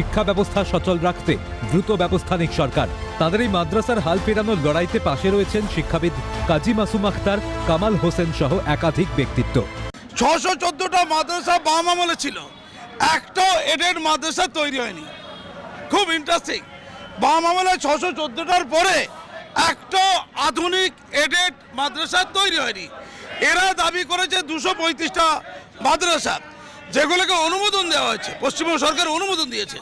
শিক্ষা ব্যবস্থা সচল রাখতে দ্রুত ব্যবস্থা নিক সরকার। তাদের এই মাদ্রাসার হাল ফেরানোর লড়াইতে পাশে রয়েছেন শিক্ষাবিদ কাজী মাসুম আখতার, কামাল হোসেন সহ একাধিক ব্যক্তিত্ব। ছশো চোদ্দোটা মাদ্রাসা বাম আমলে ছিল। একটাও এডেড মাদ্রাসা তৈরি হয়নি। খুব ইন্টারেস্টিং বাম আমলে ছশো চোদ্দোটার পরে একটাও আধুনিক এডেড মাদ্রাসা তৈরি হয়নি। এরা দাবি করেছে দুশো পঁয়ত্রিশটা মাদ্রাসা। যেগুলোকে অনুমোদন দেওয়া হয়েছে পশ্চিমবঙ্গ সরকার অনুমোদন দিয়েছে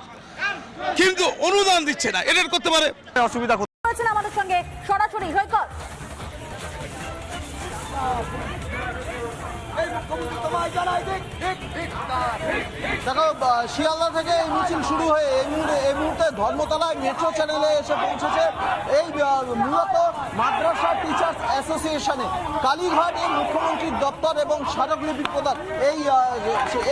কিন্তু অনুদান দিচ্ছে না এটার করতে পারে। অসুবিধা আমাদের সঙ্গে সরাসরি দেখো শিয়ালদা থেকে এই মিছিল শুরু হয়ে এই মুহূর্তে এই মুহূর্তে ধর্মতলায় মেট্রো চ্যানেলে এসে পৌঁছেছে এই মূলত মাদ্রাসা টিচার্স অ্যাসোসিয়েশনে কালীঘাট এই মুখ্যমন্ত্রীর দপ্তর এবং স্মারকলিপি প্রদান। এই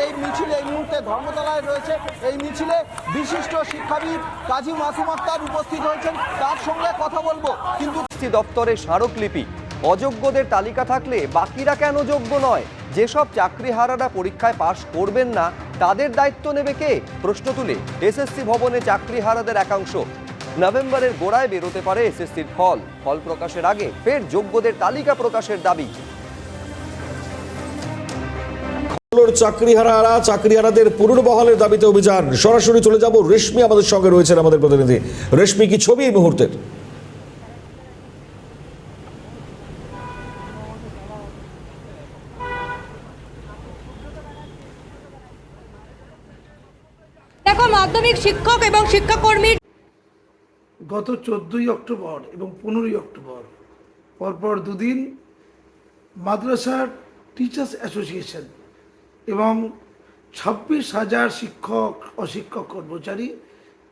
এই মিছিল, এই মুহূর্তে ধর্মতলায় রয়েছে। এই মিছিলে বিশিষ্ট শিক্ষাবিদ কাজী মাসুম আক্তার উপস্থিত হয়েছেন। তার সঙ্গে কথা বলব। কিন্তু দপ্তরে স্মারকলিপি অযোগ্যদের তালিকা থাকলে বাকিরা কেন যোগ্য নয়? যেসব চাকরিহারারা পরীক্ষায় পাশ করবেন না, তাদের দায়িত্ব নেবে কে? প্রশ্ন তুলে এসএসসি ভবনে চাকরিহারাদের একাংশ। নভেম্বরের গোড়ায় বেরোতে পারে এসএসসির ফল। ফল প্রকাশের আগে ফের যোগ্যদের তালিকা প্রকাশের দাবি। বাংলোর চাকরিহারারা চাকরিহারাদের পুনর্বহালের দাবিতে অভিযান। সরাসরি চলে যাব রেশমি আমাদের সঙ্গে রয়েছেন আমাদের প্রতিনিধি। রেশমি, কি ছবি এই মুহূর্তের? মাধ্যমিক শিক্ষক এবং শিক্ষাকর্মীর গত চোদ্দোই অক্টোবর এবং পনেরোই অক্টোবর, পরপর দুদিন মাদ্রাসা টিচার্স অ্যাসোসিয়েশন এবং ছাব্বিশ হাজার শিক্ষক অশিক্ষক কর্মচারী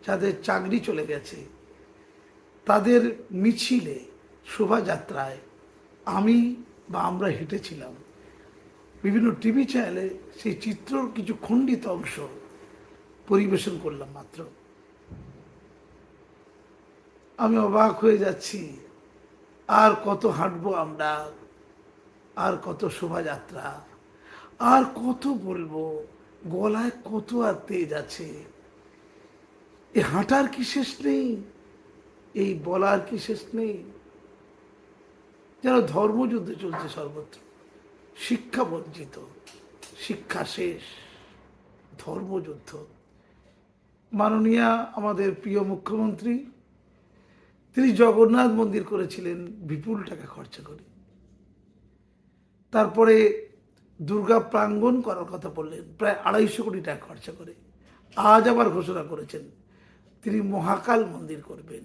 যাদের চাকরি চলে গেছে, তাদের মিছিলে শোভাযাত্রায় আমি বা আমরা হেঁটেছিলাম। বিভিন্ন টিভি চ্যানেলে সেই চিত্রর কিছু খণ্ডিত অংশ পরিবেশন করলাম মাত্র। আমি অবাক হয়ে যাচ্ছি, আর কত হাঁটবো আমরা, আর কত শোভাযাত্রা, আর কত বলব, গলায় কত আর তেজ আছে। এ হাঁটার কি শেষ নেই? এই বলার কি শেষ নেই? যেন ধর্মযুদ্ধ চলছে সর্বত্র, শিক্ষা বঞ্চিত, শিক্ষা শেষ, ধর্মযুদ্ধ। মাননীয়া আমাদের প্রিয় মুখ্যমন্ত্রী, তিনি জগন্নাথ মন্দির করেছিলেন বিপুল টাকা খরচা করে। তারপরে দুর্গা প্রাঙ্গণ করার কথা বললেন, প্রায় আড়াইশো কোটি টাকা খরচা করে। আজ আবার ঘোষণা করেছেন, তিনি মহাকাল মন্দির করবেন।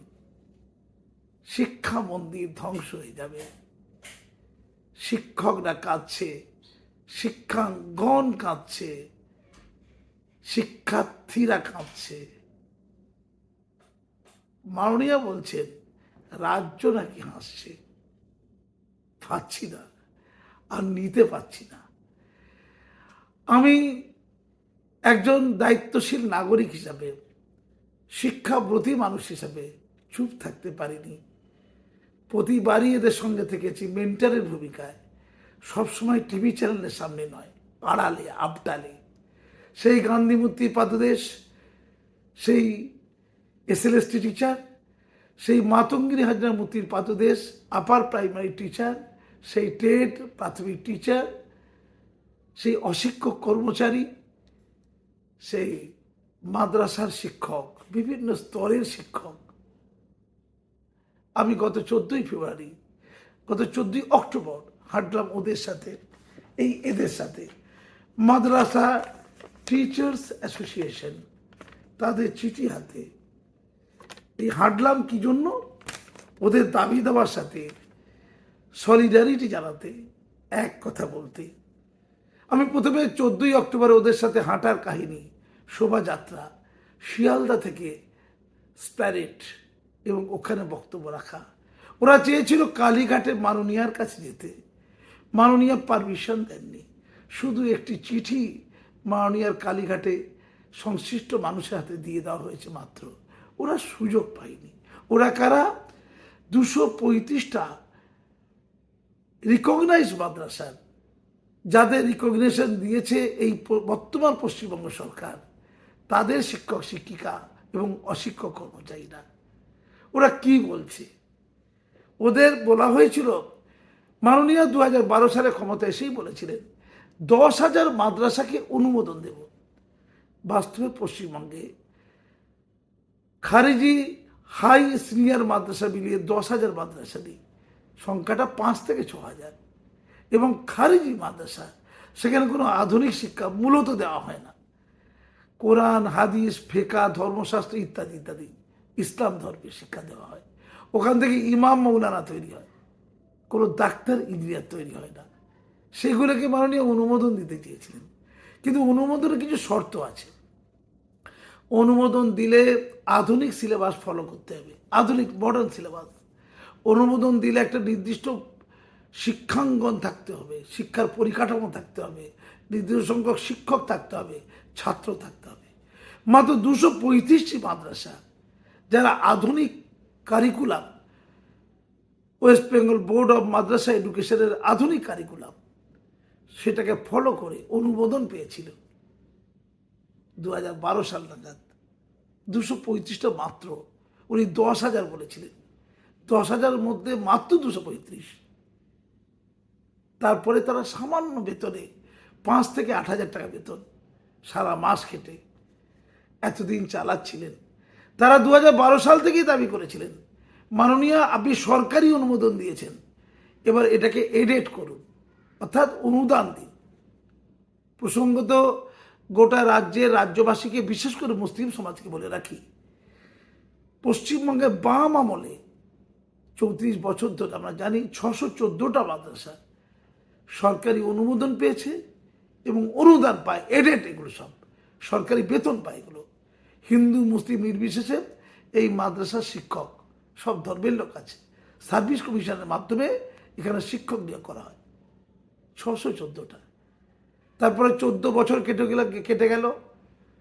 শিক্ষা মন্দির ধ্বংস হয়ে যাবে। শিক্ষকরা কাঁদছে, শিক্ষাঙ্গন কাঁদছে। শিক্ষার্থীরা কাঁদছে। মাননীয়া বলছেন, রাজ্য নাকি হাসছে? পাচ্ছি না, আর নিতে পারছি না। আমি একজন দায়িত্বশীল নাগরিক হিসাবে শিক্ষাব্রতী মানুষ হিসাবে চুপ থাকতে পারিনি। প্রতিবারই এদের সঙ্গে থেকেছি, মেন্টারের ভূমিকায়। সবসময় টিভি চ্যানেলের সামনে নয় আড়ালে আবটালে। সেই গান্ধী মূর্তি পাদদেশ, সেই এসএলএসটি টিচার সেই মাতঙ্গিনী হাজরা মূর্তির পাদদেশ আপার প্রাইমারি টিচার সেই টেট প্রাথমিক টিচার সেই অশিক্ষক কর্মচারী, সেই মাদ্রাসার শিক্ষক, বিভিন্ন স্তরের শিক্ষক। আমি গত চোদ্দোই ফেব্রুয়ারি, গত চোদ্দোই অক্টোবর হাঁটলাম ওদের সাথে, এই এদের সাথে। মাদ্রাসা টিচার্স অ্যাসোসিয়েশন তাদের চিঠি হাতে। এই হাঁটলাম কি জন্য? ওদের দাবি দেওয়ার সাথে সলিডারিটি জানাতে এক কথা বলতে। আমি প্রথমে চোদ্দোই অক্টোবর ওদের সাথে হাঁটার কাহিনী, শোভাযাত্রা, শিয়ালদা থেকে স্প্যারেট এবং ওখানে বক্তব্য রাখা। ওরা চেয়েছিল কালীঘাটে মাননীয়ার কাছে যেতে। মাননীয়া পারমিশন দেননি। শুধু একটি চিঠি মাননীয়ার কালীঘাটে সংশ্লিষ্ট মানুষের হাতে দিয়ে দেওয়া হয়েছে মাত্র। ওরা সুযোগ পায়নি। ওরা কারা? দুশো পঁয়ত্রিশটা রিকগনাইজ মাদ্রাসার। যাদের রিকগনিশন দিয়েছে এই বর্তমান পশ্চিমবঙ্গ সরকার, তাদের শিক্ষক, শিক্ষিকা এবং অশিক্ষক কর্মচারীরা। ওরা কি বলছে? ওদের বলা হয়েছিল, মাননীয় দু সালে ক্ষমতা এসেই বলেছিলেন দশ হাজার মাদ্রাসাকে অনুমোদন দেব। বাস্তবে পশ্চিমবঙ্গে খারিজি হাই সিনিয়র মাদ্রাসা মিলিয়ে দশ হাজার মাদ্রাসা নেই। সংখ্যাটা পাঁচ থেকে ছ হাজার। এবং খারিজি মাদ্রাসা, সেখানে কোনো আধুনিক শিক্ষা মূলত দেওয়া হয় না। কোরআন, হাদিস ফেকা ধর্মশাস্ত্র ইত্যাদি ইত্যাদি ইসলাম ধর্মের শিক্ষা দেওয়া হয়। ওখান থেকে ইমাম মৌলানা তৈরি হয়। কোনো ডাক্তার, ইঞ্জিনিয়ার তৈরি হয় না। সেগুলোকে মাননীয় অনুমোদন দিতে চেয়েছিলেন। কিন্তু অনুমোদনের কিছু শর্ত আছে। অনুমোদন দিলে আধুনিক সিলেবাস ফলো করতে হবে, আধুনিক মডার্ন সিলেবাস। অনুমোদন দিলে একটা নির্দিষ্ট শিক্ষাঙ্গন থাকতে হবে, শিক্ষার পরিকাঠামো থাকতে হবে, নির্দিষ্ট সংখ্যক শিক্ষক থাকতে হবে, ছাত্র থাকতে হবে। মাত্র দুশো পঁয়ত্রিশটি মাদ্রাসা, যারা আধুনিক curriculum West Bengal board of madrasa এডুকেশনের আধুনিক কারিকুলাম সেটাকে ফলো করে অনুমোদন পেয়েছিল। দু হাজার বারো সাল নাগাদ। দুশো পঁয়ত্রিশটা মাত্র উনি দশ হাজার বলেছিলেন। দশ হাজারের মধ্যে মাত্র দুশো পঁয়ত্রিশ। তারপরে তারা সামান্য বেতনে পাঁচ থেকে আট হাজার টাকা বেতন সারা মাস খেটে এতদিন চালাচ্ছিলেন। তারা দু হাজার বারো সাল থেকেই দাবি করেছিলেন, মাননীয়, আপনি সরকারি অনুমোদন দিয়েছেন। এবার এটাকে এডেট করুন। অর্থাৎ অনুদান দিন। প্রসঙ্গত গোটা রাজ্যের রাজ্যবাসীকে বিশেষ করে মুসলিম সমাজকে বলে রাখি পশ্চিমবঙ্গে বাম আমলে চৌত্রিশ বছর ধরে আমরা জানি ছশো চোদ্দোটা মাদ্রাসা সরকারি অনুমোদন পেয়েছে এবং অনুদান পায় এডেট এগুলো সব। সরকারি বেতন পায় এগুলো। হিন্দু, মুসলিম নির্বিশেষে এই মাদ্রাসার শিক্ষক সব ধর্মের লোক আছে। সার্ভিস কমিশনের মাধ্যমে এখানে শিক্ষক নিয়োগ করা হয়। ছশো চোদ্দোটা। তারপরে চোদ্দ বছর কেটে গেল কেটে গেল।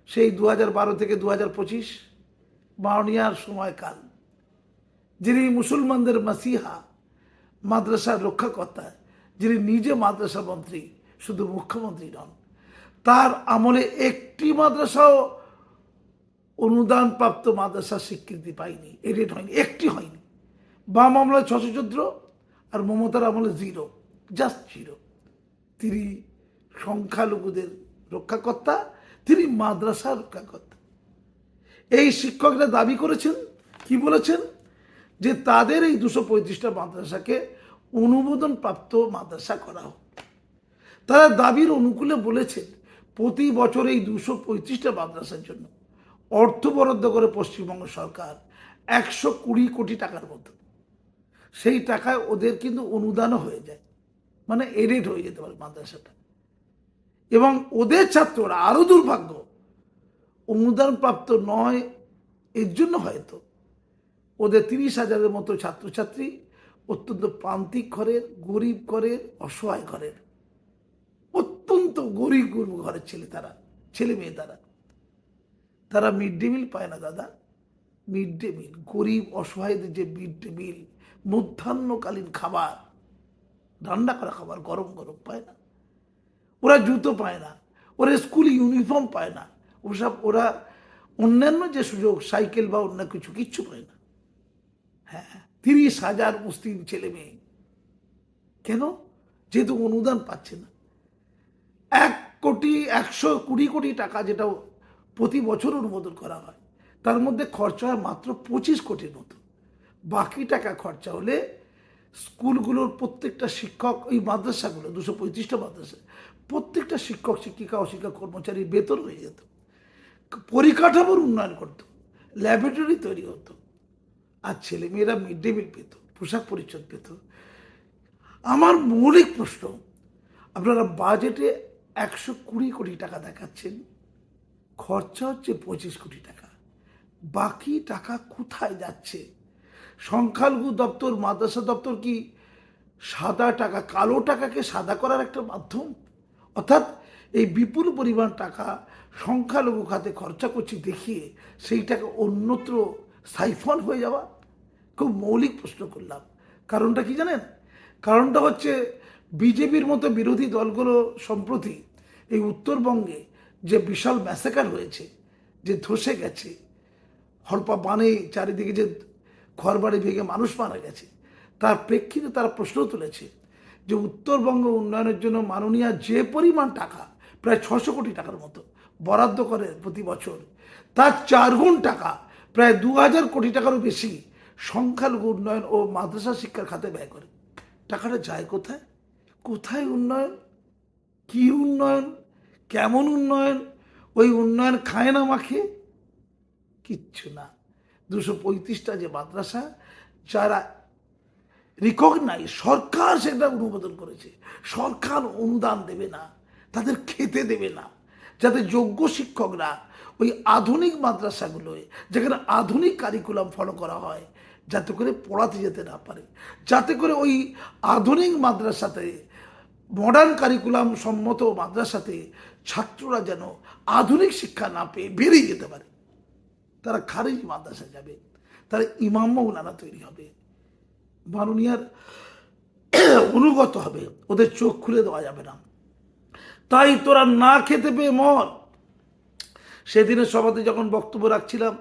সেই দু বারো থেকে দু হাজার পঁচিশ মাওনিয়ার সময়কাল। যিনি মুসলমানদের মাসিহা, মাদ্রাসার রক্ষাকর্তা, যিনি নিজে মাদ্রাসা মন্ত্রী, শুধু মুখ্যমন্ত্রী নন, তার আমলে একটি মাদ্রাসাও অনুদানপ্রাপ্ত মাদ্রাসার স্বীকৃতি পায়নি। এডেট হয়নি, একটি হয়নি। বাম আমলে ছশো চোদ্দ আর মমতার আমলে জিরো জাস্ট জিরো তিনি সংখ্যালঘুদের রক্ষাকর্তা, তিনি মাদ্রাসা রক্ষাকর্তা। এই শিক্ষকরা দাবি করেছেন, কি বলেছেন? যে তাদের এই দুশো পঁয়ত্রিশটা মাদ্রাসাকে অনুমোদন প্রাপ্ত মাদ্রাসা করা হোক। তারা দাবির অনুকূলে বলেছেন, প্রতি বছর এই দুশো পঁয়ত্রিশটা মাদ্রাসার জন্য অর্থ বরাদ্দ করে পশ্চিমবঙ্গ সরকার একশো কুড়ি কোটি টাকার মতো। সেই টাকায় ওদের কিন্তু অনুদানও হয়ে যায়। মানে এডিট হয়ে যেতে পারে মাদ্রাসাটা। এবং ওদের ছাত্ররা আরও দুর্ভাগ্য, অনুদানপ্রাপ্ত নয়, এর জন্য হয়তো। ওদের তিরিশ হাজারের মতো ছাত্রছাত্রী অত্যন্ত প্রান্তিক ঘরের, গরিব ঘরের, অসহায় ঘরের। অত্যন্ত গরিব গরিব ঘরের ছেলে তারা, ছেলে মেয়ে তারা। তারা মিড ডে মিল পায় না দাদা। মিড ডে মিল, গরিব, অসহায়দের যে মিড ডে মিল, মধ্যাহ্নকালীন খাবার রান্না করা খাবার, গরম গরম পায় না। ওরা জুতো পায় না, ওরা স্কুল ইউনিফর্ম পায় না ওসব ওরা অন্যান্য যে সুযোগ, সাইকেল বা অন্য কিছু, কিচ্ছু পায় না। হ্যাঁ তিরিশ হাজার মুসলিম ছেলে মেয়ে। কেন? যেহেতু অনুদান পাচ্ছে না। এক কোটি, একশো কুড়ি কোটি টাকা যেটা প্রতি বছর অনুমোদন করা হয়, তার মধ্যে খরচা হয় মাত্র পঁচিশ কোটির মতো বাকি টাকা খরচা হলে স্কুলগুলোর প্রত্যেকটা শিক্ষক, ওই মাদ্রাসাগুলো, দুশো পঁয়ত্রিশটা মাদ্রাসা, প্রত্যেকটা শিক্ষক, শিক্ষিকা অশিক্ষক কর্মচারীর বেতন হয়ে যেত। পরিকাঠামোর উন্নয়ন করতো, ল্যাবরেটরি তৈরি হতো, আর ছেলেমেয়েরা মিড ডে মিল পেত, পোশাক পরিচ্ছদ পেত। আমার মৌলিক প্রশ্ন, আপনারা বাজেটে একশো কুড়ি কোটি টাকা দেখাচ্ছেন, খরচা হচ্ছে পঁচিশ কোটি টাকা, বাকি টাকা কোথায় যাচ্ছে? সংখ্যালঘু দপ্তর, মাদ্রাসা দপ্তর কি সাদা টাকা, কালো টাকাকে সাদা করার একটা মাধ্যম? অর্থাৎ এই বিপুল পরিমাণ টাকা সংখ্যালঘু খাতে খরচা করছি দেখিয়ে সেই টাকা অন্যত্র সাইফন হয়ে যাওয়া? খুব মৌলিক প্রশ্ন করলাম। কারণটা কি জানেন? কারণটা হচ্ছে বিজেপির মতো বিরোধী দলগুলো সম্প্রতি এই উত্তরবঙ্গে যে বিশাল ম্যাসেকার হয়েছে, যে ধসে গেছে হরপা বানে চারিদিকে যে ঘরবাড়ি ভেঙে মানুষ মারা গেছে। তার প্রেক্ষিতে তারা প্রশ্ন তুলেছে যে উত্তরবঙ্গ উন্নয়নের জন্য মাননীয় যে পরিমাণ টাকা, প্রায় ছশো কোটি টাকার মতো বরাদ্দ করে প্রতি বছর, তার চার গুণ টাকা, প্রায় দু হাজার কোটি টাকারও বেশি সংখ্যালঘু উন্নয়ন ও মাদ্রাসা শিক্ষার খাতে ব্যয় করে। টাকাটা যায় কোথায়? কোথায় উন্নয়ন? কি উন্নয়ন? কেমন উন্নয়ন? ওই উন্নয়ন খায় না মাখে? কিচ্ছু না। দুশো পঁয়ত্রিশটা যে মাদ্রাসা, যারা রিকগনাইজ সরকার সেটা অনুমোদন করেছে। সরকার অনুদান দেবে না, তাদের খেতে দেবে না। যাতে যোগ্য শিক্ষকরা ওই আধুনিক মাদ্রাসাগুলোয়, যেখানে আধুনিক কারিকুলাম ফলো করা হয়, যাতে করে পড়াতে যেতে না পারে। যাতে করে ওই আধুনিক মাদ্রাসাতে মডার্ন কারিকুলাম সম্মত মাদ্রাসাতে ছাত্ররা যেন আধুনিক শিক্ষা না পেয়ে বেরিয়ে যেতে পারে। তারা খারিজ মাদ্রাসা যাবে, তারা ইমাম মৌলানা তৈরি হবে, মাননীয়ার অনুগত হবে, ওদের চোখ খুলে দেওয়া যাবে না। তাই তোরা না খেতে পেয়ে মর। সেদিনের সভাতে যখন বক্তব্য রাখছিলাম,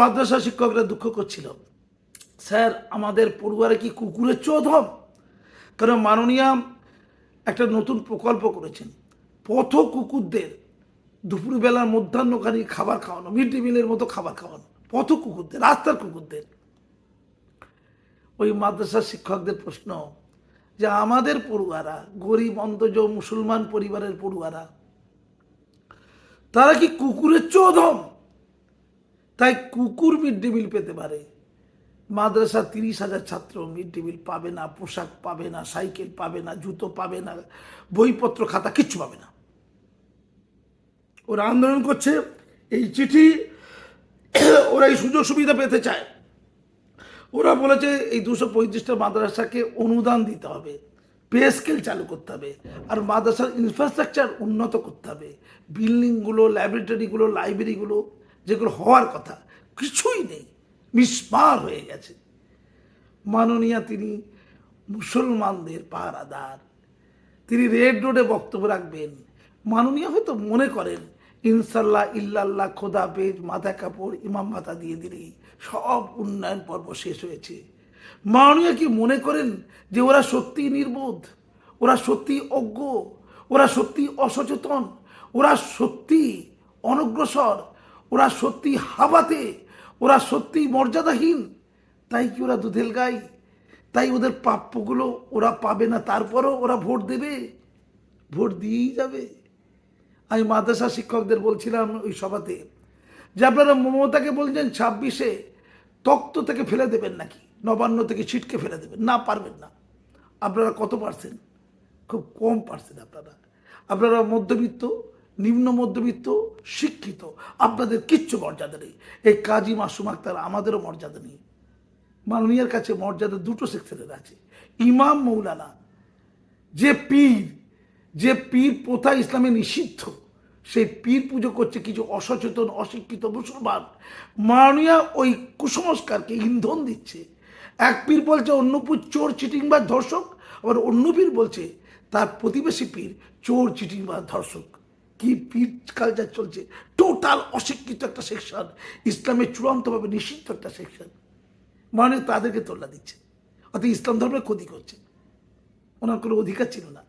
মাদ্রাসা শিক্ষকরা দুঃখ করছিল। স্যার, আমাদের পড়ুয়ারে কি কুকুরের হব কারণ মাননীয়া একটা নতুন প্রকল্প করেছেন। পথ কুকুরদের দুপুরবেলার মধ্যাহ্নকারী খাবার খাওয়ানো মিড ডে মিলের মতো খাবার খাওয়ানো পথ কুকুরদের রাস্তার কুকুরদের ওই মাদ্রাসার শিক্ষকদের প্রশ্ন, যে আমাদের পড়ুয়ারা, গরিব অন্তজ মুসলমান পরিবারের পড়ুয়ারা, তারা কি কুকুরের চোদম তাই কুকুর মিড ডে মিল পেতে পারে। মাদ্রাসা তিরিশ হাজার ছাত্র মিড ডে মিল পাবে না, পোশাক পাবে না, সাইকেল পাবে না, জুতো পাবে না, বইপত্র, খাতা, কিচ্ছু পাবে না। ওরা আন্দোলন করছে, এই চিঠি ওরা এই সুযোগ সুবিধা পেতে চায়। ওরা বলেছে এই দুশো পঁয়ত্রিশটা মাদ্রাসাকে অনুদান দিতে হবে, পে স্কেল চালু করতে হবে, আর মাদ্রাসার ইনফ্রাস্ট্রাকচার উন্নত করতে হবে। বিল্ডিংগুলো ল্যাবরেটরিগুলো লাইব্রেরিগুলো যেগুলো হওয়ার কথা, কিছুই নেই, মিসমার হয়ে গেছে। মাননীয়া তিনি মুসলমানদের পাহারাদার। তিনি রেড রোডে বক্তব্য রাখবেন। মাননীয় হয়তো মনে করেন ইনশাল্লাহ ইল্লাল্লাহ খোদা পেজ মাথা কাপড়, ইমাম ভাতা দিয়ে দিলেই সব উন্নয়ন পর্ব শেষ হয়েছে। মাননীয় কি মনে করেন যে ওরা সত্যি নির্বোধ? ওরা সত্যি অজ্ঞ? ওরা সত্যি অসচেতন? ওরা সত্যি অনগ্রসর? ওরা সত্যি হাবাতে? ওরা সত্যি মর্যাদাহীন? তাই কি ওরা দুধেল গাই? তাই ওদের প্রাপ্যগুলো ওরা পাবে না, তারপরও ওরা ভোট দেবে? ভোট দিয়েই যাবে। আমি মাদ্রাসা শিক্ষকদের বলছিলাম ওই সভাতে যে আপনারা মমতাকে বলছেন ছাব্বিশে তক্ত থেকে ফেলে দেবেন নাকি? নবান্ন থেকে ছিটকে ফেলে দেবেন। না পারবেন না। আপনারা কত পার্সেন্ট খুব কম পার্সেন্ট আপনারা। আপনারা মধ্যবিত্ত, নিম্ন মধ্যবিত্ত, শিক্ষিত। আপনাদের কিচ্ছু মর্যাদা নেই। এই কাজী মাসুম আক্তার আমাদেরও মর্যাদা নেই। মাননীয়ার কাছে মর্যাদা দুটো সেক্টরের আছে। ইমাম মৌলানা, যে পীর যে পীর প্রথা ইসলামে নিষিদ্ধ সেই পীর পুজো করছে কিছু অসচেতন, অশিক্ষিত মুসলমান। মাননীয়া ওই কুসংস্কারকে ইন্ধন দিচ্ছে। এক পীর বলছে অন্য পীর চোর, চিটিং বা ধর্ষক? আবার অন্য পীর বলছে, তার প্রতিবেশী পীর চোর, চিটিং বা ধর্ষক। কি পীর কালচার চলছে? টোটাল অশিক্ষিত একটা সেকশন ইসলামের চূড়ান্তভাবে নিষিদ্ধ একটা সেকশন মানে তাদেরকে তোল্লা দিচ্ছে। অর্থাৎ ইসলাম ধর্মের ক্ষতি করছে। ওনার কোনো অধিকার ছিল না।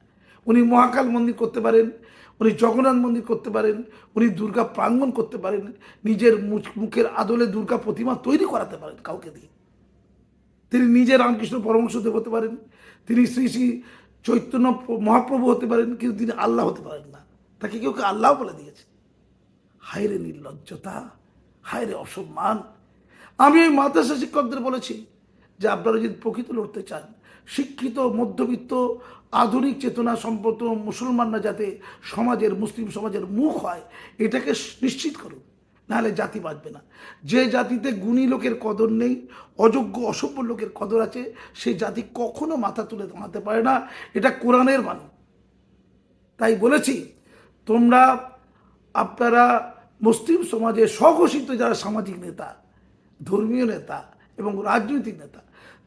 উনি মহাকাল মন্দির করতে পারেন উনি জগন্নাথ মন্দির করতে পারেন, উনি দুর্গা প্রাঙ্গণ করতে পারেন, নিজের মুখ- মুখের আদলে দুর্গা প্রতিমা তৈরি করাতে পারেন কাউকে দিয়ে। তিনি নিজে রামকৃষ্ণ পরমহংসদেব হতে পারেন, তিনি শ্রী শ্রী চৈতন্য মহাপ্রভু হতে পারেন, কিন্তু তিনি আল্লাহ হতে পারেন না। তাকে কেউ কেউ আল্লাহ বলে দিয়েছে। হায়রে নির্লজ্জতা, হায়রে অসম্মান। আমি ওই মাদ্রাসা শিক্ষকদের বলেছি যে আপনারা যদি প্রকৃত লড়তে চান শিক্ষিত, মধ্যবিত্ত, আধুনিক চেতনা সম্পন্ন মুসলমানরা যাতে সমাজের, মুসলিম সমাজের মুখ হয়, এটাকে নিশ্চিত করুন। নাহলে জাতি বাঁচবে না। যে জাতিতে গুণী লোকের কদর নেই, অযোগ্য, অসভ্য লোকের কদর আছে সেই জাতি কখনো মাথা তুলে দাঁড়াতে পারে না। এটা কোরআনের বাণী। তাই বলেছি, তোমরা, আপনারা মুসলিম সমাজে স্বঘোষিত যারা সামাজিক নেতা, ধর্মীয় নেতা এবং রাজনৈতিক নেতা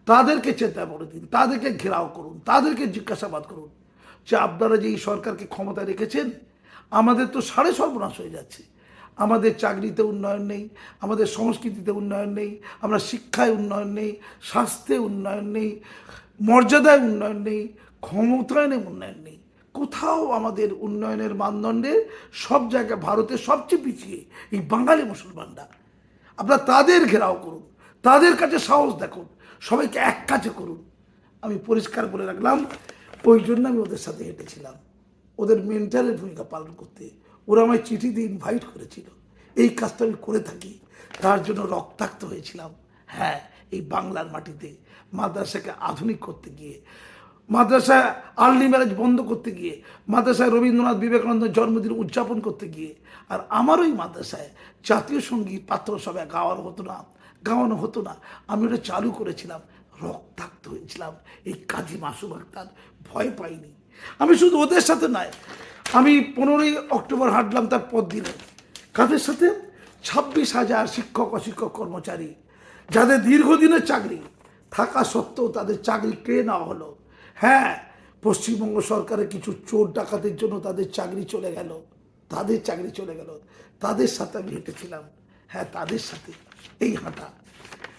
তাদেরকে চেতা বলে দিন, তাদেরকে ঘেরাও করুন, তাদেরকে জিজ্ঞাসাবাদ করুন যে আপনারা যে এই সরকারকে ক্ষমতায় রেখেছেন, আমাদের তো সাড়ে সর্বনাশ হয়ে যাচ্ছে। আমাদের চাকরিতে উন্নয়ন নেই, আমাদের সংস্কৃতিতে উন্নয়ন নেই, আমরা শিক্ষায় উন্নয়ন নেই, স্বাস্থ্যে উন্নয়ন নেই, মর্যাদায় উন্নয়ন নেই, ক্ষমতায়নে উন্নয়ন নেই। কোথাও আমাদের উন্নয়নের মানদণ্ডে সব জায়গায় ভারতের সবচেয়ে পিছিয়ে এই বাঙালি মুসলমানরা। আপনারা তাদের ঘেরাও করুন, তাদের কাছে সাহস দেখুন সবাইকে এক কাছে করুন। আমি পরিষ্কার বলে রাখলাম, ওই জন্য আমি ওদের সাথে হেঁটেছিলাম। ওদের মেন্টালের ভূমিকা পালন করতে। ওরা আমায় চিঠি দিয়ে ইনভাইট করেছিল। এই কাজটা আমি করে থাকি। তার জন্য রক্তাক্ত হয়েছিলাম। হ্যাঁ এই বাংলার মাটিতে। মাদ্রাসাকে আধুনিক করতে গিয়ে। মাদ্রাসায় আর্লি ম্যারেজ বন্ধ করতে গিয়ে। মাদ্রাসায় রবীন্দ্রনাথ বিবেকানন্দের জন্মদিন উদযাপন করতে গিয়ে। আর আমার ওই মাদ্রাসায় জাতীয় সংগীত পাত্র সবাই গাওয়ার হতো না। গাওয়ানো হতো না। আমি ওটা চালু করেছিলাম, রক্তাক্ত হয়েছিলাম। এই কাজী মাসুম আক্তার ভয় পাইনি। আমি শুধু ওদের সাথে নয়, আমি পনেরোই অক্টোবর হাঁটলাম তার পর দিনে কাদের সাথে? ছাব্বিশ হাজার শিক্ষক, অশিক্ষক, কর্মচারী। যাদের দীর্ঘদিনের চাকরি, থাকা সত্ত্বেও তাদের চাকরি কেড়ে নেওয়া হলো। হ্যাঁ পশ্চিমবঙ্গ সরকারের কিছু চোর ডাকাতের জন্য তাদের চাকরি চলে গেল। তাদের চাকরি চলে গেল। তাদের সাথে আমি হেঁটেছিলাম। হ্যাঁ তাদের সাথে। এই হাঁটা।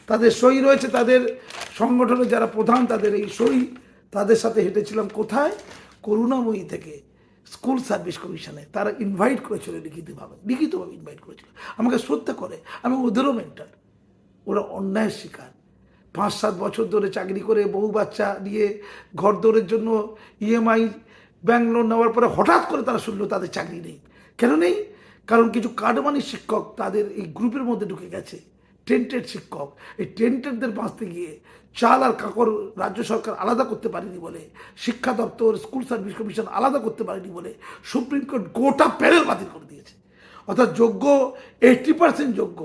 তাদের সই রয়েছে, তাদের সংগঠনের যারা প্রধান, তাদের এই সই, তাদের সাথে হেঁটেছিলাম কোথায়? করুণাময়ী থেকে স্কুল সার্ভিস কমিশনে। তারা ইনভাইট করেছিল, লিখিতভাবে লিখিতভাবে ইনভাইট করেছিল। আমাকে শ্রদ্ধা করে, আমি ওদেরও মেন্টার ওরা অন্যায়ের শিকার। পাঁচ, সাত বছর ধরে চাকরি করে বহু বাচ্চা নিয়ে ঘর দৌড়ের জন্য ইএমআই ব্যাংক লোন নেওয়ার পরে হঠাৎ করে তারা শুনলো তাদের চাকরি নেই। কেন নেই? কারণ কিছু কার্ডমানি শিক্ষক তাদের এই গ্রুপের মধ্যে ঢুকে গেছে। টেন্টেড শিক্ষক। এই টেন্টেডদের বাঁচতে গিয়ে চাল আর কাকর রাজ্য সরকার আলাদা করতে পারেনি বলে, শিক্ষা দপ্তর স্কুল সার্ভিস কমিশন আলাদা করতে পারেনি বলে সুপ্রিম কোর্ট গোটা প্যানেল বাতিল করে দিয়েছে। অর্থাৎ যোগ্য এইটটি পার্সেন্ট যোগ্য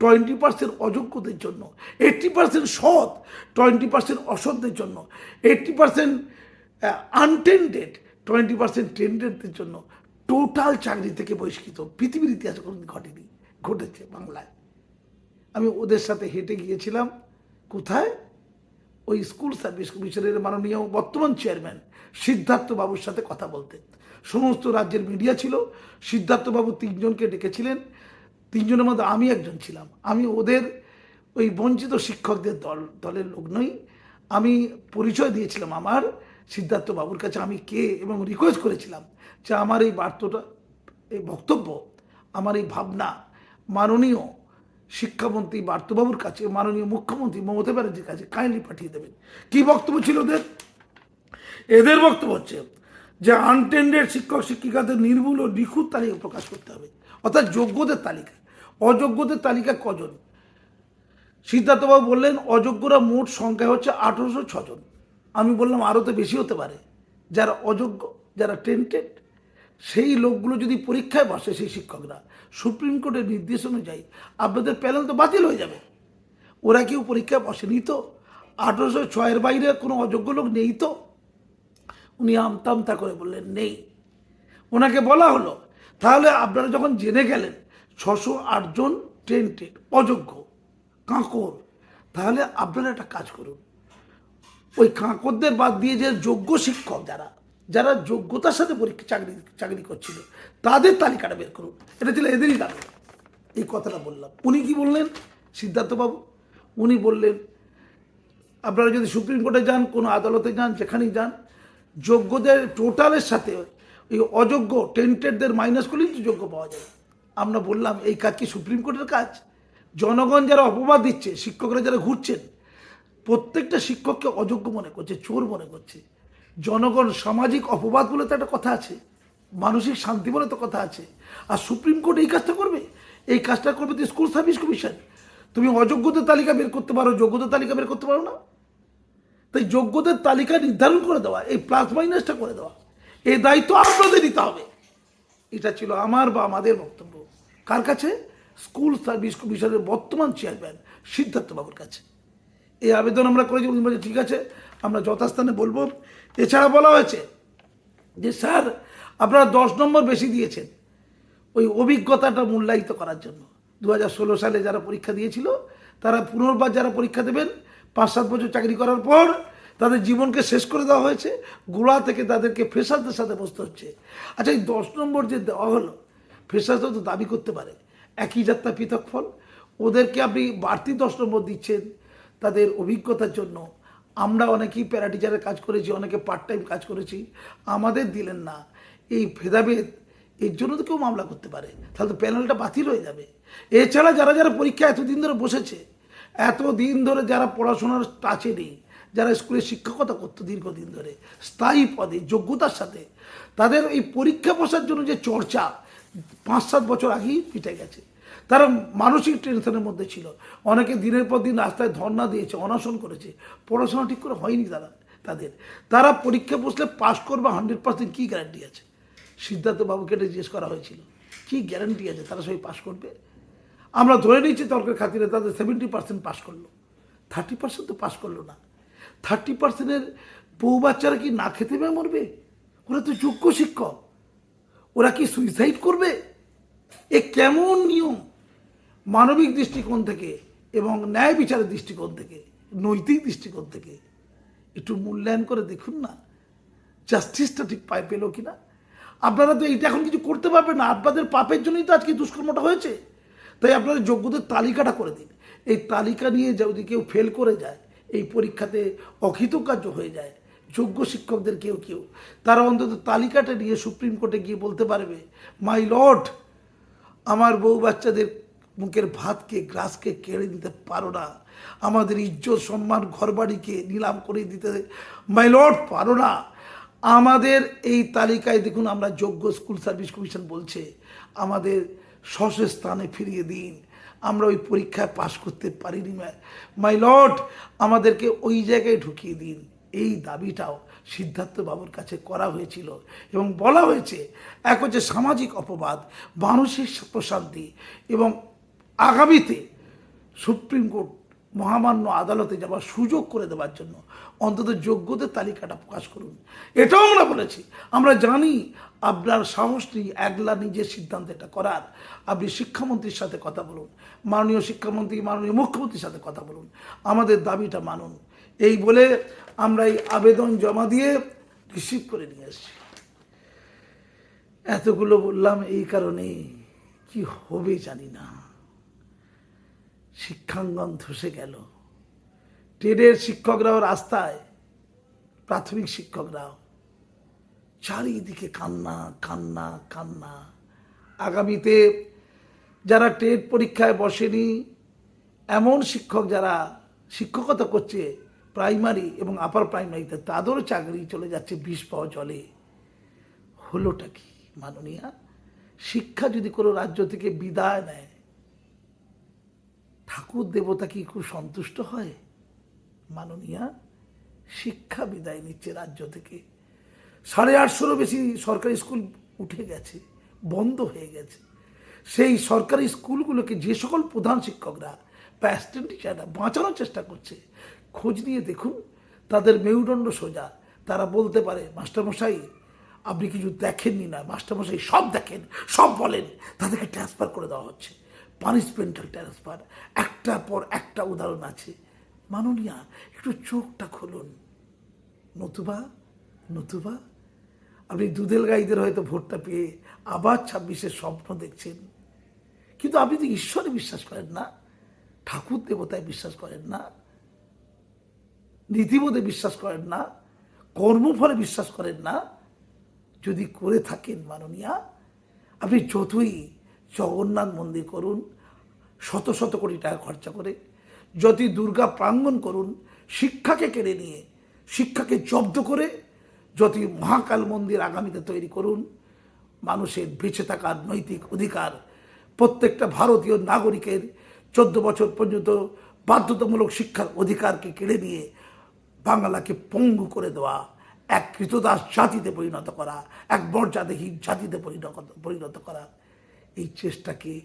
টোয়েন্টি পার্সেন্ট অযোগ্যদের জন্য এইটটি পার্সেন্ট সৎ টোয়েন্টি পার্সেন্ট অসৎদের জন্য eighty percent untainted twenty percent টেন্ডেডদের জন্য টোটাল চাকরি থেকে বহিষ্কৃত। পৃথিবীর ইতিহাসে কোনোদিন ঘটেনি, ঘটেছে বাংলায়। আমি ওদের সাথে হেঁটে গিয়েছিলাম। কোথায়? ওই স্কুল সার্ভিস কমিশনের মাননীয় বর্তমান চেয়ারম্যান সিদ্ধার্থবাবুর সাথে কথা বলতে সমস্ত রাজ্যের মিডিয়া ছিল। সিদ্ধার্থবাবু তিনজনকে ডেকেছিলেন। তিনজনের মধ্যে আমি একজন ছিলাম। আমি ওদের, ওই বঞ্চিত শিক্ষকদের দল, দলের লোক নই। আমি পরিচয় দিয়েছিলাম আমার সিদ্ধার্থবাবুর কাছে। আমি কে এবং রিকোয়েস্ট করেছিলাম যে আমার এই বার্তাটা, এই বক্তব্য, আমার এই ভাবনা মাননীয় শিক্ষামন্ত্রী বার্তবাবুর কাছে, মাননীয় মুখ্যমন্ত্রী মমতা ব্যানার্জির কাছে কাইন্ডলি পাঠিয়ে দেবেন। কী বক্তব্য ছিল ওদের? এদের বক্তব্য হচ্ছে যে আনটেন্ডেড শিক্ষক, শিক্ষিকাদের নির্মূল ও নিখুঁত তালিকা প্রকাশ করতে হবে। অর্থাৎ যোগ্যদের তালিকা। অযোগ্যদের তালিকা কজন? সিদ্ধার্থবাবু বললেন, অযোগ্যরা মোট সংখ্যা হচ্ছে আঠেরোশো ছজন আমি বললাম, আরও তো বেশি হতে পারে। যারা অযোগ্য, যারা টেন্টেড সেই লোকগুলো যদি পরীক্ষায় বসে, সেই শিক্ষকরা সুপ্রিম কোর্টের নির্দেশ অনুযায়ী আপনাদের প্যানেল তো বাতিল হয়ে যাবে। ওরা কেউ পরীক্ষায় বসেনি তো? আঠেরোশো ছয়ের বাইরে কোনো অযোগ্য লোক নেই তো? উনি আমতামতা করে বললেন, নেই। ওনাকে বলা হলো, তাহলে আপনারা যখন জেনে গেলেন ছশো আটজন টেন্টেড অযোগ্য, কাঁকর, তাহলে আপনারা একটা কাজ করুন। ওই কাঁকরদের বাদ দিয়ে যে যোগ্য শিক্ষক যারা যারা যোগ্যতার সাথে পরীক্ষা চাকরি চাকরি করছিল, তাদের তালিকাটা বের করুন। এটা ছিল এদেরই দাবি। এই কথাটা বললাম। উনি কি বললেন? সিদ্ধার্থবাবু, উনি বললেন, আপনারা যদি সুপ্রিম কোর্টে যান, কোনো আদালতে যান, যেখানেই যান, যোগ্যদের টোটালের সাথে ওই অযোগ্য, টেন্টেডদের মাইনাস করলেই তো যোগ্য পাওয়া যায়। আমরা বললাম, এই কাজ কি সুপ্রিম কোর্টের কাজ? জনগণ যারা অপবাদ দিচ্ছে, শিক্ষকরা যারা ঘুরছেন, প্রত্যেকটা শিক্ষককে অযোগ্য মনে করছে, চোর মনে করছে। জনগণ সামাজিক অপবাদ বলে তো একটা কথা আছে, মানসিক শান্তি বলে তো কথা আছে। আর সুপ্রিম কোর্ট এই কাজটা করবে? এই কাজটা করবে তো স্কুল সার্ভিস কমিশন। তুমি অযোগ্যদের তালিকা বের করতে পারো, যোগ্যদের তালিকা বের করতে পারো না? তাই যোগ্যদের তালিকা নির্ধারণ করে দেওয়া, এই প্লাস মাইনাসটা করে দেওয়া এই দায়িত্ব আপনাদের নিতে হবে। এটা ছিল আমার বা আমাদের বক্তব্য। কার কাছে? স্কুল সার্ভিস কমিশনের বর্তমান চেয়ারম্যান সিদ্ধার্থবাবুর কাছে। এই আবেদন আমরা করেছি ঠিক আছে, আমরা যথাস্থানে বলব। এছাড়া বলা হয়েছে যে, স্যার, আপনারা দশ নম্বর বেশি দিয়েছেন ওই অভিজ্ঞতাটা মূল্যায়িত করার জন্য। দু হাজার ষোলো সালে যারা পরীক্ষা দিয়েছিল, তারা পুনর্বার যারা পরীক্ষা দেবেন, পাঁচ সাত বছর চাকরি করার পর তাদের জীবনকে শেষ করে দেওয়া হয়েছে, গোড়া থেকে তাদেরকে ফ্রেশারদের সাথে বসতে হচ্ছে। আচ্ছা এই দশ নম্বর যে দেওয়া হলো ফ্রেশাররা তো দাবি করতে পারে, একই যাত্রা পৃথক ফল। ওদেরকে আপনি বাড়তি দশ নম্বর দিচ্ছেন তাদের অভিজ্ঞতার জন্য। আমরা অনেকেই প্যারাটিচারের কাজ করেছি, অনেকে পার্ট টাইম কাজ করেছি। আমাদের দিলেন না। এই ভেদাভেদ, এর জন্য তো কেউ মামলা করতে পারে। তাহলে তো প্যানেলটা বাতিল হয়ে যাবে। এছাড়া যারা যারা পরীক্ষা এতদিন ধরে বসেছে, এতদিন ধরে যারা পড়াশোনার টাচে নেই, যারা স্কুলে শিক্ষকতা করতো দীর্ঘদিন ধরে, স্থায়ী পদে, যোগ্যতার সাথে, তাদের এই পরীক্ষা বসার জন্য যে চর্চা পাঁচ সাত বছর আগেই মিটে গেছে। তারা মানসিক টেনশনের মধ্যে ছিল। অনেকে দিনের পর দিন রাস্তায় ধর্ণা দিয়েছে, অনশন করেছে। পড়াশোনা ঠিক করে হয়নি তারা তাদের। তারা পরীক্ষা বসলে পাশ করবে হান্ড্রেড পার্সেন্ট কী গ্যারান্টি আছে? সিদ্ধার্থ বাবুকে এটা জিজ্ঞেস করা হয়েছিল। কী গ্যারান্টি আছে? তারা সবাই পাশ করবে? আমরা ধরে নিচ্ছি তর্কের খাতিরে তাদের সেভেন্টি পার্সেন্ট পাশ করল। থার্টি পার্সেন্ট তো পাশ করল না। থার্টি পার্সেন্টের বউ বাচ্চারা কি না খেতে পেয়ে মরবে? ওরা তো যোগ্য শিক্ষক। ওরা কি সুইসাইড করবে? এ কেমন নিয়ম? মানবিক দৃষ্টিকোণ থেকে এবং ন্যায় বিচারের দৃষ্টিকোণ থেকে, নৈতিক দৃষ্টিকোণ থেকে একটু মূল্যায়ন করে দেখুন না। জাস্টিসটা ঠিক পায় পেল কি না আপনারা তো এইটা এখন কিছু করতে পারবেন না। আপনাদের পাপের জন্যই তো আজকে দুষ্কর্মটা হয়েছে। তাই আপনারা যোগ্যদের তালিকাটা করে দিন। এই তালিকা নিয়ে যদি কেউ ফেল করে যায়, এই পরীক্ষাতে অকৃতকার্য হয়ে যায়, যোগ্য শিক্ষকদের কেউ কেউ, তারা অন্তত তালিকাটা নিয়ে সুপ্রিম কোর্টে গিয়ে বলতে পারবে মাই লর্ড আমার বউ বাচ্চাদের মুখের ভাতকে, গ্রাসকে কেড়ে দিতে পারো না। আমাদের ইজ্জত, সম্মান, ঘরবাড়িকে নিলাম করে দিতে। মাইলট পারো না। আমাদের এই তালিকায় দেখুন আমরা যোগ্য স্কুল সার্ভিস কমিশন বলছে, আমাদের শস স্থানে ফিরিয়ে দিন। আমরা ওই পরীক্ষায় পাশ করতে পারিনি মাই লর্ড আমাদেরকে ওই জায়গায় ঢুকিয়ে দিন। এই দাবিটাও সিদ্ধার্থ বাবুর কাছে করা হয়েছিল এবং বলা হয়েছে, এক হচ্ছে সামাজিক অপবাদ মানসিক প্রশান্তি এবং আগামীতে সুপ্রিম কোর্ট মহামান্য আদালতে যাওয়ার সুযোগ করে দেওয়ার জন্য অন্তত যোগ্যদের তালিকাটা প্রকাশ করুন। এটাও আমরা বলেছি। আমরা জানি আপনার সাহস নেই একলা নিজের সিদ্ধান্ত এটা করার। আপনি শিক্ষামন্ত্রীর সাথে কথা বলুন, মাননীয় শিক্ষামন্ত্রী, মাননীয় মুখ্যমন্ত্রীর সাথে কথা বলুন। আমাদের দাবিটা মানুন। এই বলে আমরা এই আবেদন জমা দিয়ে রিসিভ করে নিয়ে এসেছি এতগুলো বললাম এই কারণে, কি হবে জানি না। শিক্ষাঙ্গন ধসে গেল। টেডের শিক্ষকরাও রাস্তায়, প্রাথমিক শিক্ষকরাও। চারিদিকে কান্না কান্না কান্না। আগামীতে যারা টেট পরীক্ষায় বসেনি, এমন শিক্ষক যারা শিক্ষকতা করছে প্রাইমারি এবং আপার প্রাইমারিতে, তাদেরও চাকরি চলে যাচ্ছে বিষ পাওয়া জলে। হলোটা কি মাননীয়া? শিক্ষা যদি কোনো রাজ্য থেকে বিদায় নেয় ঠাকুর দেবতা কি খুব সন্তুষ্ট হয়? মাননীয়া, শিক্ষা বিদায় নিচ্ছে রাজ্য থেকে। সাড়ে আটশোরও বেশি সরকারি স্কুল উঠে গেছে, বন্ধ হয়ে গেছে। সেই সরকারি স্কুলগুলোকে যে সকল প্রধান শিক্ষকরা বা অ্যাসিস্ট্যান্ট টিচাররা বাঁচানোর চেষ্টা করছে, খোঁজ নিয়ে দেখুন, তাদের মেরুদণ্ড সোজা। তারা বলতে পারে, মাস্টারমশাই, আপনি কিছু দেখেননি না, মাস্টারমশাই সব দেখেন, সব বলেন, তাদেরকে ট্রান্সফার করে দেওয়া হচ্ছে। পানিশমেন্টাল ট্রান্সফার একটার পর একটা উদাহরণ আছে। মাননীয়া, একটু চোখটা খুলুন। নতুবা নতুবা। আপনি দুধেল গাইদের হয়তো ভোটটা পেয়ে আবার ছাব্বিশের স্বপ্ন দেখছেন। কিন্তু আপনি তো ঈশ্বরে বিশ্বাস করেন না, ঠাকুর দেবতায় বিশ্বাস করেন না, নীতিবোধে বিশ্বাস করেন না, কর্মফলে বিশ্বাস করেন না, যদি করে থাকেন মাননীয়া, আপনি যতই জগন্নাথ মন্দির করুন, শত শত কোটি টাকা খরচা করে। যদি দুর্গা প্রাঙ্গণ করুন, শিক্ষাকে কেড়ে নিয়ে, শিক্ষাকে জব্দ করে, যদি মহাকাল মন্দির আগামীতে তৈরি করুন, মানুষের বেঁচে থাকার নৈতিক অধিকার প্রত্যেকটা ভারতীয় নাগরিকের চোদ্দ বছর পর্যন্ত বাধ্যতামূলক শিক্ষার অধিকারকে কেড়ে নিয়ে বাংলাকে পঙ্গু করে দেওয়া, এক কৃতদাস জাতিতে পরিণত করা, এক মর্যাদাহীন জাতিতে পরিণত পরিণত করা। এই চেষ্টাকে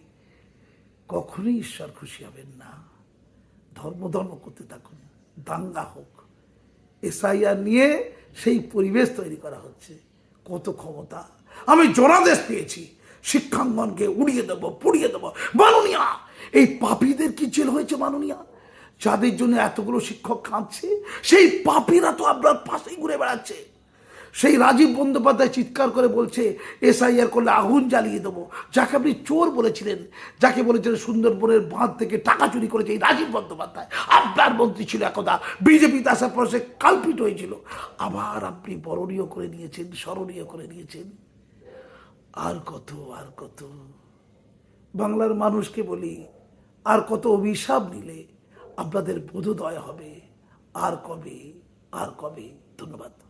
কখনোই ঈশ্বর খুশি হবেন না। ধর্ম ধর্ম করতে থাকুন, দাঙ্গা হোক। এসআইআর নিয়ে সেই পরিবেশ তৈরি করা হচ্ছে। কত ক্ষমতা। আমি জনাদেশ পেয়েছি। শিক্ষাঙ্গনকে উড়িয়ে দেবো, পুড়িয়ে দেবো। মাননীয়া! এই পাপীদের কি জেল হয়েছে মাননীয়া? যাদের জন্য এতগুলো শিক্ষক কাঁদছে, সেই পাপীরা তো আপনার পাশেই ঘুরে বেড়াচ্ছে। সেই রাজীব বন্দ্যোপাধ্যায় চিৎকার করে বলছে, এসআইআর করলে আগুন জ্বালিয়ে দেবো। যাকে আপনি চোর বলেছিলেন, যাকে বলেছিলেন সুন্দরবনের বাঁধ থেকে টাকা চুরি করেছে এই রাজীব বন্দ্যোপাধ্যায়। আপনার মন্ত্রী ছিল একদা বিজেপিতে আসার পর সে কালপিট হয়েছিল। আবার আপনি বরণীয় করে নিয়েছেন স্মরণীয় করে নিয়েছেন আর কত আর কত। বাংলার মানুষকে বলি, আর কত অভিশাপ দিলে আপনাদের বোধোদয় হবে। আর কবে আর কবে? ধন্যবাদ।